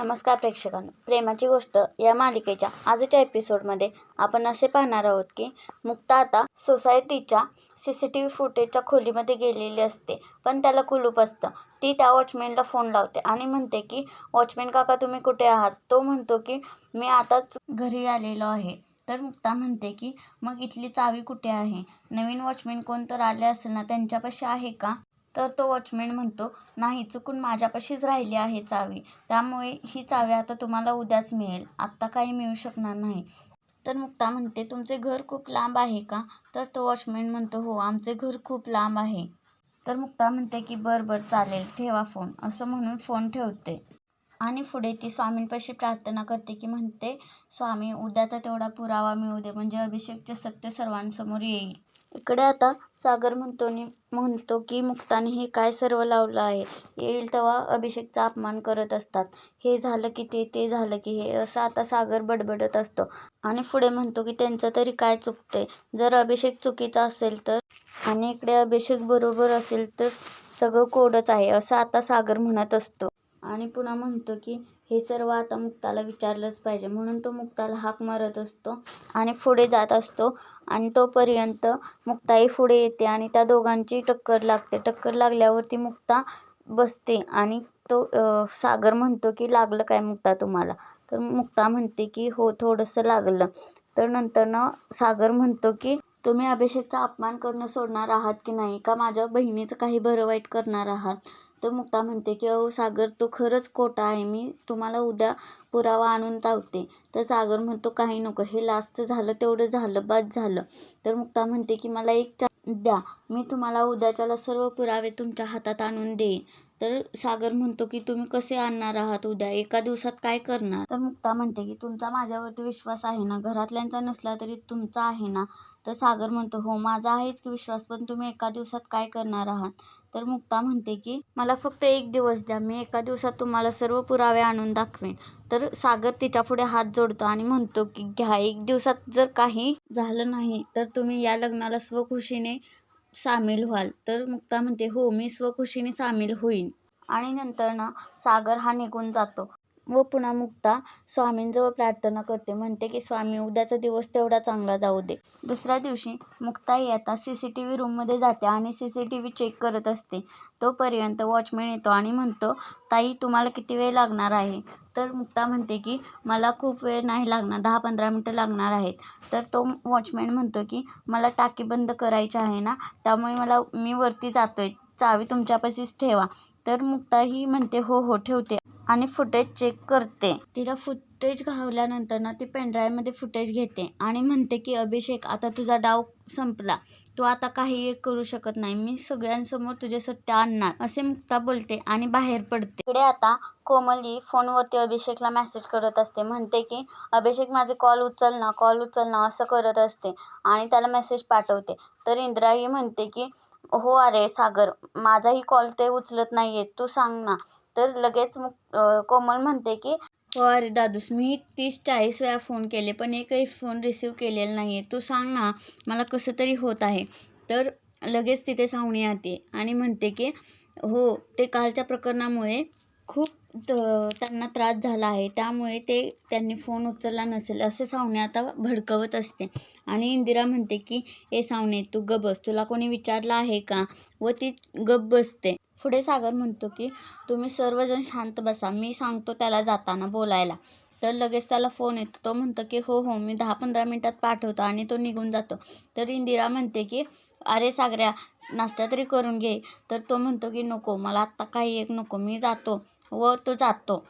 नमस्कार प्रेक्षकांनो. प्रेमाची गोष्ट या मालिकेच्या आजच्या एपिसोडमध्ये आपण असे पाहणार आहोत की मुक्ता आता सोसायटीच्या सी सी टी व्ही फुटेजच्या खोलीमध्ये गेलेली असते. पण त्याला कुलूप असतं. ती त्या वॉचमॅनला फोन लावते आणि म्हणते की वॉचमॅन काका तुम्ही कुठे आहात? तो म्हणतो की मी आताच घरी आलेलो आहे. तर मुक्ता म्हणते की मग इथली चावी कुठे आहे? नवीन वॉचमॅन कोण तर आले असेल ना त्यांच्यापाशी आहे का? तर तो वॉचमॅन म्हणतो नाही चुकून माझ्यापाशीच राहिली आहे चावी. त्यामुळे ही चावी आता तुम्हाला उद्याच मिळेल. आत्ता काही मिळू शकणार नाही. तर मुक्ता म्हणते तुमचे घर खूप लांब आहे का? तर तो वॉचमॅन म्हणतो हो आमचे घर खूप लांब आहे. तर मुक्ता म्हणते की बरं बरं चालेल ठेवा फोन. असं म्हणून फोन ठेवते. आणि पुढे ती स्वामींपाशी प्रार्थना करते की म्हणते स्वामी उद्याचा तेवढा पुरावा मिळू दे म्हणजे अभिषेकचे सत्य सर्वांसमोर येईल. इकडे आता सागर म्हणतो म्हणतो की मुक्ताने हे काय सर्व लावलं आहे? येईल तेव्हा अभिषेकचा अपमान करत असतात. हे झालं की ते ते झालं की हे असं आता सागर बडबडत असतो. आणि पुढे म्हणतो की त्यांचं तरी काय चुकते जर अभिषेक चुकीचा असेल तर? आणि इकडे अभिषेक बरोबर असेल तर सगळं कोडच आहे असं आता सागर म्हणत असतो. आणि पुन्हा म्हणतो की हे सर्व आता मुक्ताला विचारलंच पाहिजे. म्हणून तो मुक्ताला हाक मारत असतो आणि पुढे जात असतो. आणि तोपर्यंत मुक्ताही पुढे येते आणि त्या दोघांची टक्कर लागते. टक्कर लागल्यावरती मुक्ता बसते आणि तो सागर म्हणतो की लागलं काय मुक्ता तुम्हाला? तर मुक्ता म्हणते की हो थोडंसं लागलं. तर नंतर सागर म्हणतो की तुम्ही अभिषेकचा अपमान करणं सोडणार आहात की नाही? का माझ्या बहिणीचं काही बरं वाईट करणार आहात? तर मुक्ता म्हणते की अहो सागर तो खरंच खोटा आहे. मी तुम्हाला उद्या पुरावा आणून तावते तर सागर म्हणतो काही नको. हे लास्ट झालं तेवढं झालं बाद झालं. तर मुक्ता म्हणते की मला एक द्या. मी तुम्हाला उद्याच्याला सर्व पुरावे तुमच्या हातात आणून देईन. तर सागर म्हणतो की तुम्ही कसे आणणार आहात उद्या? एका दिवसात काय करणार? तर मुक्ता म्हणते की तुमचा माझ्यावरती विश्वास आहे ना? घरातल्यांचा नसला तरी तुमचा आहे ना? तर सागर म्हणतो हो माझा आहेच की विश्वास पण तुम्ही एका दिवसात काय करणार आहात? तर मुक्ता म्हणते की मला फक्त एक दिवस द्या. मी एका दिवसात तुम्हाला सर्व पुरावे आणून दाखवेन. तर सागर तिच्या पुढे हात जोडतो आणि म्हणतो की घ्या एक दिवसात जर काही झालं नाही तर तुम्ही या लग्नाला स्वखुशीने सामील व्हाल. तर मुक्ता म्हणते हो मी स्वखुशीने सामील होईन. आणि नंतर ना सागर हा निघून जातो. व पुन्हा मुक्ता स्वामींजवळ प्रार्थना करते. म्हणते की स्वामी उद्याचा दिवस तेवढा चांगला जाऊ दे. दुसऱ्या दिवशी मुक्ताई आता सी सी टी व्ही रूममध्ये जाते आणि C C T V check करत असते. तोपर्यंत वॉचमॅन येतो आणि म्हणतो ताई तुम्हाला किती वेळ लागणार आहे? तर मुक्ता म्हणते की मला खूप वेळ नाही लागणार. दहा पंधरा मिनटं लागणार आहेत. तर तो वॉचमॅन म्हणतो की मला टाकी बंद करायची आहे ना त्यामुळे मला मी वरती जातो आहे चावी तुमच्यापाशीच ठेवा. तर मुक्ताही म्हणते हो हो ठेवते. आणि फुटेज चेक करते. तिला फुटेज घावल्यानंतर ना ती पेनड्राईव्हमध्ये फुटेज घेते आणि म्हणते की अभिषेक आता तुझा डाव संपला. तू आता काही एक करू शकत नाही. मी सगळ्यांसमोर तुझे सत्य आणणार. असे मुक्ता बोलते आणि बाहेर पडते. पुढे आता कोमली फोनवरती अभिषेकला मेसेज करत असते. म्हणते की अभिषेक माझे कॉल उचल ना कॉल उचल ना असं करत असते आणि त्याला मेसेज पाठवते. तर इंद्राही म्हणते की हो अरे सागर माझाही कॉल ते उचलत नाही आहे तू सांग ना तर लगेच मग कोमल म्हणते की हो अरे दादूस मी तीस चाळीस वेळा फोन केले पण एकही फोन रिसीव केलेला नाही आहे तू सांग ना मला कसं तरी होत आहे. तर लगेच तिथे सावणी येते आणि म्हणते की हो ते कालच्या प्रकरणामुळे खूप त्यांना त्रास झाला आहे. त्यामुळे ते त्यांनी फोन उचलला नसेल असे सावने आता भडकवत असते. आणि इंदिरा म्हणते की ए सावने तू गप बस. तुला कोणी विचारलं आहे का? व ती गप बसते. पुढे सागर म्हणतो की तुम्ही सर्वजण शांत बसा. मी सांगतो त्याला जाताना बोलायला. तर लगेच त्याला फोन येतो. तो म्हणतो की हो हो मी दहा पंधरा मिनटात पाठवतो आणि तो निघून जातो. तर इंदिरा म्हणते की अरे सागऱ्या नाश्ता तरी करून घे. तर तो म्हणतो की नको मला आत्ता काही एक नको. मी जातो. व तो जातो.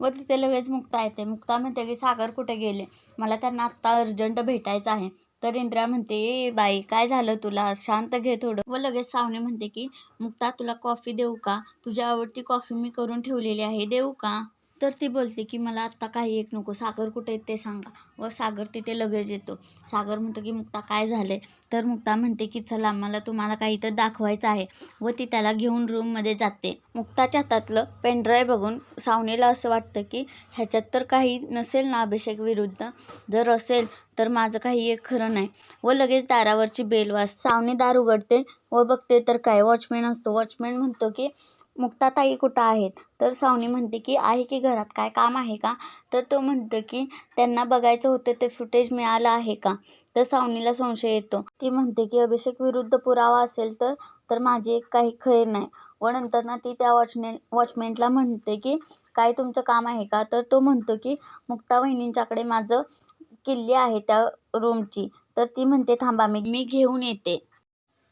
व तिथे लगेच मुक्ता येते. मुक्ता म्हणते की सागर कुठे गेले? मला त्यांना आत्ता अर्जंट भेटायचं आहे. तर इंद्रा म्हणते ए बाई काय झालं तुला? शांत घे थोडं. व लगेच सावने म्हणते की मुक्ता तुला कॉफी देऊ का? तुझी आवडती कॉफी मी करून ठेवलेली आहे. देऊ का? तर ती बोलते की मला आत्ता काही एक नको. सागर कुठे आहेत ते सांगा. व सागर तिथे लगेच येतो. सागर म्हणतो की मुक्ता काय झालं आहे तर मुक्ता म्हणते की चला मला तुम्हाला काही तर दाखवायचं आहे. व ती त्याला घेऊन रूममध्ये जाते. मुक्ताच्या हातातलं पेनड्राईव्ह बघून सावनेला असं वाटतं की ह्याच्यात तर काही नसेल ना अभिषेक विरुद्ध? जर असेल तर माझं काही एक खरं नाही. व लगेच दारावरची बेल वाज सावने दार उघडते. व बघते तर काय? वॉचमॅन असतो. वॉचमॅन म्हणतो की मुक्ताताई कुठं आहेत? तर सावनी म्हणते की आहे की घरात? काय काम आहे का? तर तो म्हणतो की त्यांना बघायचं होतं ते फुटेज मिळालं आहे का? तर सावनीला संशय येतो. ती म्हणते की अभिषेक विरुद्ध पुरावा असेल तर तर माझी एक काही खैर नाही. व नंतर ना ती त्या वॉचने वॉचमेंटला म्हणते की काय तुमचं काम आहे का? तर तो म्हणतो की मुक्ता वहिनींच्याकडे माझं किल्ली आहे त्या रूमची तर ती म्हणते थांबा मी मी घेऊन येते.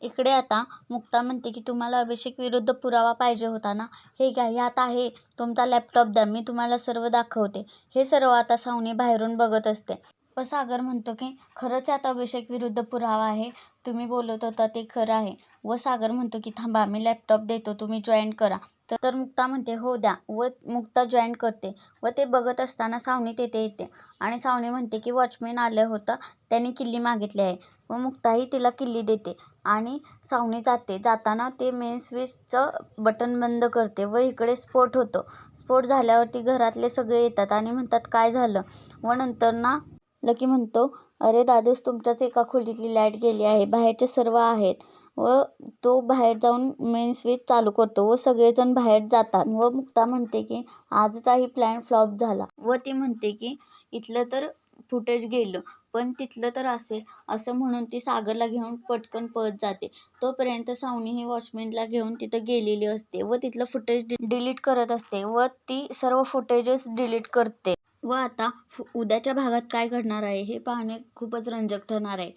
इकडे आता मुक्ता म्हणते की तुम्हाला अभिषेक विरुद्ध पुरावा पाहिजे होता ना? हे घ्या ह्यात आहे. तुमचा लॅपटॉप द्या मी तुम्हाला सर्व दाखवते. हे सर्व आता सावनी बाहेरून बघत असते. व सागर म्हणतो की खरंच यात अभिषेक विरुद्ध पुरावा आहे. तुम्ही बोलत होता ते खरं आहे. व सागर म्हणतो की थांबा मी लॅपटॉप देतो तुम्ही जॉईन करा. तर तर मुक्ता म्हणते हो द्या. व मुक्ता जॉईन करते व ते बघत असताना सावनी तेथे येते आणि सावनी म्हणते की वॉचमॅन आलं होतं त्यांनी किल्ली मागितली आहे. व मुक्ताही तिला किल्ली देते आणि सावनी जाते. जाताना ते मेन स्विचचं बटन बंद करते व इकडे स्फोट होतो. स्फोट झाल्यावरती घरातले सगळे येतात आणि म्हणतात काय झालं? व नंतर ना लकी म्हणतो अरे दादूस तुमच्याच एका खोलीतली लाइट गेली आहे. बाहेरचे सर्व आहेत. व तो बाहेर जाऊन मेन स्विच चालू करतो व सगळेजण बाहेर जातात. व मुक्ता म्हणते की आजचाही प्लॅन फ्लॉप झाला. व ती म्हणते की इथलं तर फुटेज गेलं पण तिथलं तर असेल. असं म्हणून ती सागरला घेऊन पटकन पळत जाते. तोपर्यंत सावनी ही वॉचमॅनला घेऊन तिथं गेलेली असते व तिथलं फुटेज डिलीट करत असते व ती सर्व फुटेजेस डिलीट करते. व आता फु उद्याच्या भागात काय घडणार आहे हे पाहणे खूपच रंजक ठरणार आहे.